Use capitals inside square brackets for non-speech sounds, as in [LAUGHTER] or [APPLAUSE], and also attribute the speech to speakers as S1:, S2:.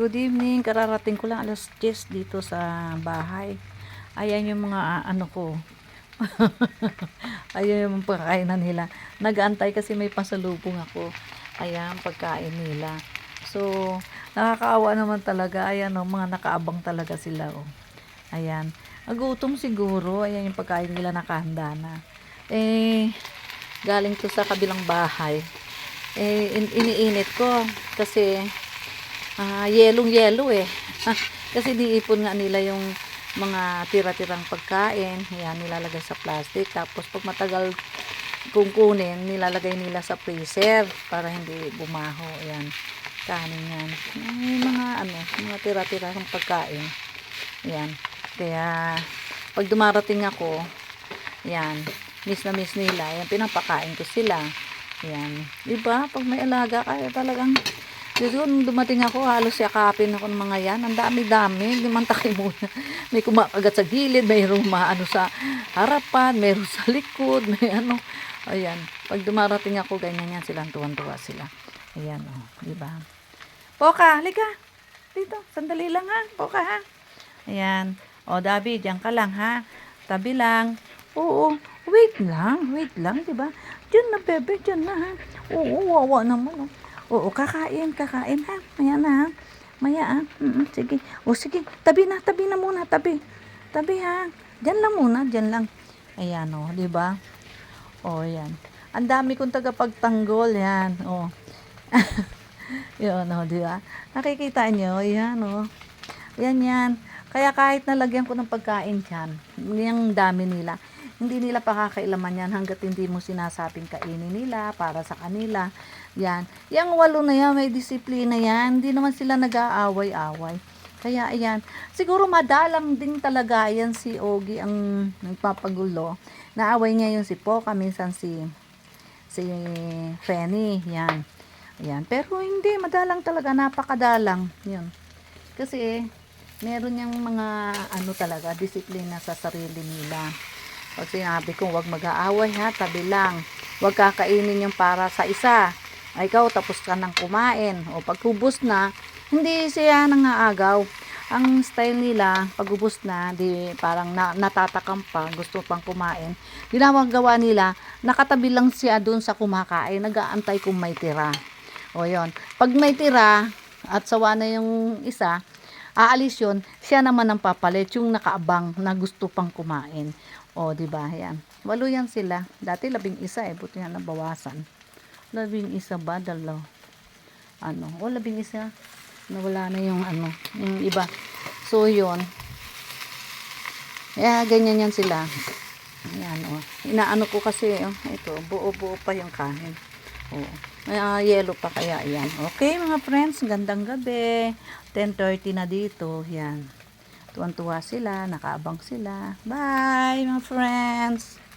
S1: Good evening. Kararating ko lang alas 10 dito sa bahay. Ayan yung mga ah, ano ko. [LAUGHS] Ayan yung pagkainan nila. Nag-aantay kasi may pasalubong ako. Ayan, pagkain nila. So, nakakaawa naman talaga. Ayan o, mga nakaabang talaga sila o. Ayan. Nagutom siguro. Ayan yung pagkain nila nakahanda na. Eh, galing to sa kabilang bahay. Eh, in- iniinit ko. Kasi, ah yelong yelo eh. Kasi diipon nga nila yung mga tira-tirang pagkain. Ayan, nilalagay sa plastic. Tapos pag matagal kung kunin, nilalagay nila sa freezer para hindi bumaho. Ayan, kanin yan. May mga ano, mga tira-tirang pagkain. Ayan. Kaya, pag dumarating ako, ayan, miss na miss nila. Ayan, pinapakain ko sila. Ayan. Diba? Pag may alaga kaya talagang Dito, nung dumating ako, halos yakapin ako ng mga yan. Ang dami-dami. Limantaki muna. [LAUGHS] May kumakagat sa gilid, mayroong maano sa harapan, mayroong sa likod, may ano. Ayan. Pag dumarating ako, ganyan yan sila. Tuwan-tuwa sila. Ayan, oh. Di ba? Poka, halika. Dito, sandali lang ha. Poka ha. Ayan. O, Dabi, diyan ka lang ha. Tabi lang. Oo, wait lang, wait lang, di ba? Diyan na, bebe, diyan na ha. Oo, wawa naman. Oh. Oo, kakain, kakain ha. Maya na ha. Maya ha. Mm, sige. O sige, tabi na, tabi na muna, tabi. Tabi ha. Diyan lang muna, diyan lang. Ayan o, di ba? O, yan. Ang dami kong tagapagtanggol, yan. O. [LAUGHS] Yun, o, di ba? Nakikita nyo, yan o. Yan, yan. Kaya kahit nalagyan ko ng pagkain dyan, yung dami nila, hindi nila pakakailaman yan hanggat hindi mo sinasabing kainin nila para sa kanila. Yan. Yang walo na yan, may disiplina yan. Hindi naman sila nag-aaway-away. Kaya ayan, siguro madalang din talaga yan si Ogie ang nagpapagulo. Naaway niya yung si Poca, minsan si si Fanny, yan. Ayan. Pero hindi, madalang talaga, napakadalang. Yun. Kasi, meron yung mga, ano talaga, disiplina sa sarili nila. Pag sinabi kong wag mag-aaway ha, tabi lang. Huwag kakainin yung para sa isa. Ay, ikaw, tapos ka nang kumain. O pagkubos na, hindi siya nangaagaw. Ang style nila, pagubos na, di parang na, natatakam pa, gusto pang kumain. Ginawang gawa nila, nakatabi lang siya doon sa kumakain, nag-aantay kung may tira. O yon Pag may tira, at sawa na yung isa, aalis yun, siya naman ang papalit, yung nakaabang na gusto pang kumain. O, di ba? Yan. Walo yan sila. Dati labing isa eh, buti nga nabawasan. Labing isa ba? Dalaw. Ano? O, labing isa. Nawala na yung ano, yung iba. So, yun. Kaya, ganyan yan sila. Ayan, o. Inaano ko kasi, oh, ito, buo-buo pa yung kanin. Oo. Uh, yellow pa kaya yan. Okay mga friends, gandang gabi. 10.30 na dito. Yan. Tuwan-tuwa sila, nakaabang sila. Bye mga friends!